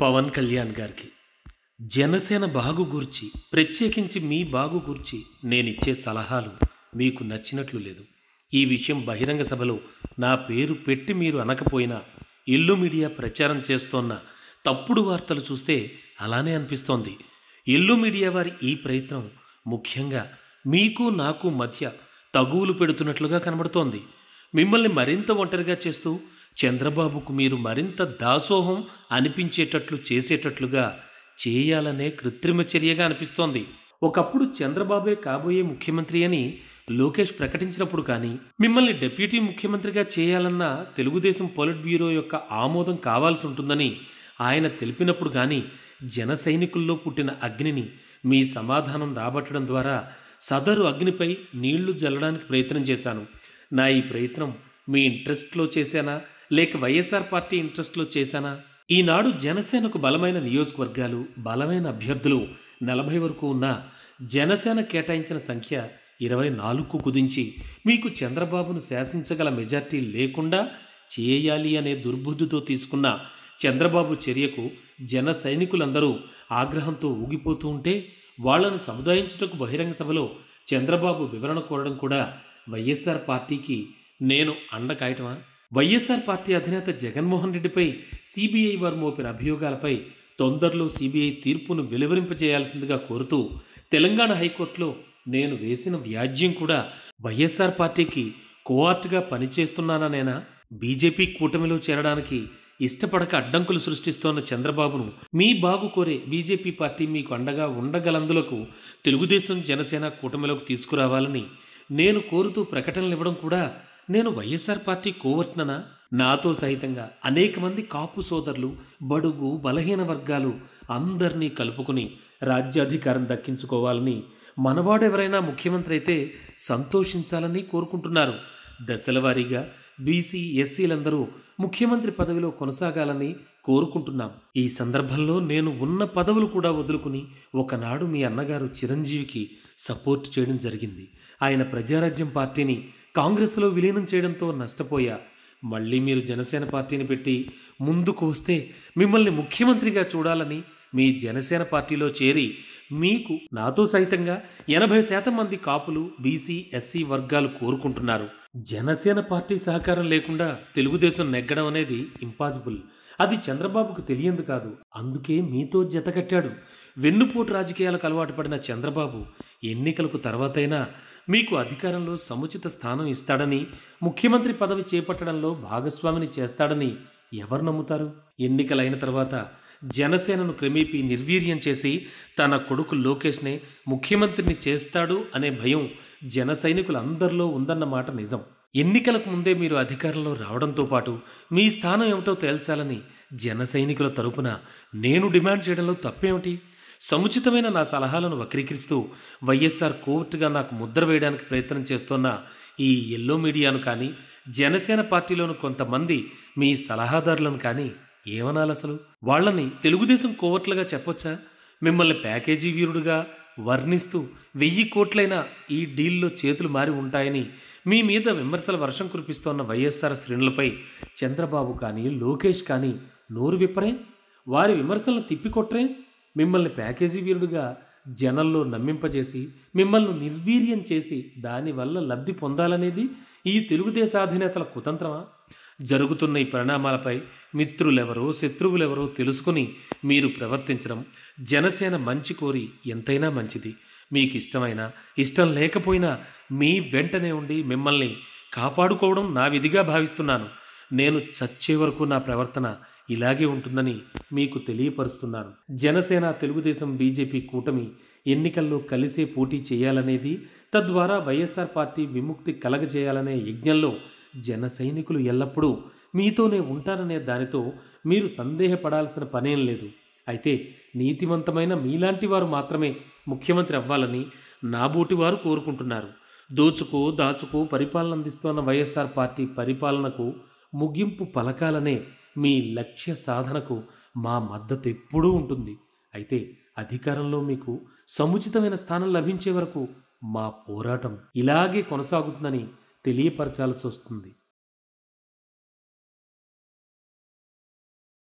పవన్ కళ్యాణ్ గారికి. జనసేన బాగు గురించి ప్రత్యేకించి మీ బాగు గురించి నేనిచ్చే సలహాలు మీకు నచ్చినట్లు లేదు. ఈ విషయం బహిరంగ సభలో నా పేరు పెట్టి మీరు అనకపోయినా ఇల్లు మీడియా ప్రచారం చేస్తోన్న తప్పుడు వార్తలు చూస్తే అలానే అనిపిస్తోంది. ఇల్లు మీడియా వారి ఈ ప్రయత్నం ముఖ్యంగా మీకు నాకు మధ్య తగువులు పెడుతున్నట్లుగా కనబడుతోంది. మిమ్మల్ని మరింత ఒంటరిగా చేస్తూ చంద్రబాబుకు మీరు మరింత దాసోహం అనిపించేటట్లు చేసేటట్లుగా చేయాలనే కృత్రిమ చర్యగా అనిపిస్తోంది. ఒకప్పుడు చంద్రబాబే కాబోయే ముఖ్యమంత్రి అని లోకేష్ ప్రకటించినప్పుడు కానీ మిమ్మల్ని డెప్యూటీ ముఖ్యమంత్రిగా చేయాలన్న తెలుగుదేశం పొలిట్ బ్యూరో యొక్క ఆమోదం కావాల్సి ఉంటుందని ఆయన తెలిపినప్పుడు కానీ జన సైనికుల్లో పుట్టిన అగ్నిని మీ సమాధానం రాబట్టడం ద్వారా సదరు అగ్నిపై నీళ్ళు జల్లడానికి ప్రయత్నం చేశాను. నా ఈ ప్రయత్నం మీ ఇంట్రెస్ట్లో చేశానా? లేక వైఎస్ఆర్ పార్టీ ఇంట్రెస్ట్లో చేశానా? ఈనాడు జనసేనకు బలమైన నియోజకవర్గాలు బలమైన అభ్యర్థులు నలభై వరకు ఉన్న జనసేన కేటాయించిన సంఖ్య ఇరవై నాలుగుకు కుదించి మీకు చంద్రబాబును శాసించగల మెజార్టీ లేకుండా చేయాలి అనే దుర్బుద్ధితో తీసుకున్న చంద్రబాబు చర్యకు జన సైనికులందరూ ఆగ్రహంతో ఊగిపోతూ ఉంటే వాళ్ళను సముదాయించుటకు బహిరంగ సభలో చంద్రబాబు వివరణ కోరడం కూడా వైఎస్ఆర్ పార్టీకి నేను అండకాయటమా? వైఎస్ఆర్ పార్టీ అధినేత జగన్మోహన్ రెడ్డిపై సిబిఐ వారు మోపిన అభియోగాలపై తొందరలో సిబిఐ తీర్పును వెలువరింపజేయాల్సిందిగా కోరుతూ తెలంగాణ హైకోర్టులో నేను వేసిన వ్యాజ్యం కూడా వైఎస్ఆర్ పార్టీకి కోఆర్టుగా పనిచేస్తున్నాననేనా? బీజేపీ కూటమిలో చేరడానికి ఇష్టపడక అడ్డంకులు సృష్టిస్తోన్న చంద్రబాబును మీ బాగు కోరే బీజేపీ పార్టీ మీకు అండగా ఉండగలందులకు తెలుగుదేశం జనసేన కూటమిలోకి తీసుకురావాలని నేను కోరుతూ ప్రకటనలు ఇవ్వడం కూడా నేను వైఎస్ఆర్ పార్టీ కోవర్ట్ననా? నాతో సహితంగా అనేక మంది కాపు సోదరులు బడుగు బలహీన వర్గాలు అందరినీ కలుపుకుని రాజ్యాధికారం దక్కించుకోవాలని మనవాడెవరైనా ముఖ్యమంత్రి అయితే సంతోషించాలని కోరుకుంటున్నారు. దశలవారీగా బీసీ ఎస్సీలందరూ ముఖ్యమంత్రి పదవిలో కొనసాగాలని కోరుకుంటున్నాం. ఈ సందర్భంలో నేను ఉన్న పదవులు కూడా వదులుకుని ఒకనాడు మీ అన్నగారు చిరంజీవికి సపోర్ట్ చేయడం జరిగింది. ఆయన ప్రజారాజ్యం పార్టీని కాంగ్రెస్లో విలీనం చేయడంతో నష్టపోయా. మళ్ళీ మీరు జనసేన పార్టీని పెట్టి ముందుకు వస్తే మిమ్మల్ని ముఖ్యమంత్రిగా చూడాలని మీ జనసేన పార్టీలో చేరి మీకు నాతో సైతంగా ఎనభై శాతం మంది కాపులు బీసీ ఎస్సీ వర్గాలు కోరుకుంటున్నారు. జనసేన పార్టీ సహకారం లేకుండా తెలుగుదేశం నెగ్గడం అనేది ఇంపాసిబుల్ అది చంద్రబాబుకు తెలియందు కాదు. అందుకే మీతో జతకట్టాడు వెన్నుపోటు రాజకీయాలకు అలవాటు పడిన చంద్రబాబు ఎన్నికలకు తర్వాతైనా మీకు అధికారంలో సముచిత స్థానం ఇస్తాడని ముఖ్యమంత్రి పదవి చేపట్టడంలో భాగస్వామిని చేస్తాడని ఎవరు నమ్ముతారు? ఎన్నికలైన తర్వాత జనసేనను క్రమేపీ నిర్వీర్యం చేసి తన కొడుకు లోకేష్నే ముఖ్యమంత్రిని చేస్తాడు అనే భయం జన సైనికులందరిలో ఉందన్న మాట నిజం. ఎన్నికలకు ముందే మీరు అధికారంలో రావడంతో పాటు మీ స్థానం ఏమిటో తేల్చాలని జన సైనికుల తరపున నేను డిమాండ్ చేయడంలో తప్పేమిటి? సముచితమైన నా సలహాలను వక్రీకరిస్తూ వైఎస్ఆర్ కోర్టుగా నాకు ముద్ర వేయడానికి ప్రయత్నం చేస్తున్న ఈ ఎల్లో మీడియాను కానీ జనసేన పార్టీలోని కొంతమంది మీ సలహాదారులను కానీ ఏమనాలి అసలు వాళ్ళని తెలుగుదేశం కోవట్లుగా చెప్పొచ్చా? మిమ్మల్ని ప్యాకేజీ వీరుడుగా వర్ణిస్తూ వెయ్యి కోట్లైన ఈ డీల్లో చేతులు మారి ఉంటాయని మీ మీద విమర్శల వర్షం కురిపిస్తోన్న వైఎస్ఆర్ శ్రేణులపై చంద్రబాబు కానీ లోకేష్ కానీ నోరు విప్పరే? వారి విమర్శలను తిప్పికొట్టరే? మిమ్మల్ని ప్యాకేజీ వీరుడుగా జనంలో నమ్మింపజేసి మిమ్మల్ని నిర్వీర్యం చేసి దానివల్ల లబ్ధి పొందాలనేది ఈ తెలుగుదేశాధినేతల కుతంత్రమా? జరుగుతున్న ఈ పరిణామాలపై మిత్రులెవరో శత్రువులెవరో తెలుసుకుని మీరు ప్రవర్తించడం జనసేన మంచి కోరి ఎంతైనా మంచిది. మీకు ఇష్టమైనా ఇష్టం లేకపోయినా మీ వెంటనే ఉండి మిమ్మల్ని కాపాడుకోవడం నా విధిగా భావిస్తున్నాను. నేను చచ్చే వరకు నా ప్రవర్తన ఇలాగే ఉంటుందని మీకు తెలియపరుస్తున్నాను. జనసేన తెలుగుదేశం బీజేపీ కూటమి ఎన్నికల్లో కలిసే పోటీ చేయాలనేది తద్వారా వైఎస్ఆర్ పార్టీ విముక్తి కలగజేయాలనే యజ్ఞంలో జన సైనికులు ఎల్లప్పుడూ మీతోనే ఉంటారనే దానితో మీరు సందేహపడాల్సిన పనేం లేదు. అయితే నీతివంతమైన మీలాంటి వారు మాత్రమే ముఖ్యమంత్రి అవ్వాలని నాబోటి వారు కోరుకుంటున్నారు. దోచుకో దాచుకో పరిపాలన అందిస్తున్న వైఎస్ఆర్ పార్టీ పరిపాలనకు ముగింపు పలకాలనే మీ లక్ష్య సాధనకు మా మద్దతు ఎప్పుడూ ఉంటుంది. అయితే అధికారంలో మీకు సముచితమైన స్థానం లభించే వరకు మా పోరాటం ఇలాగే కొనసాగుతుందని తెలియపరచాల్సి వస్తుంది.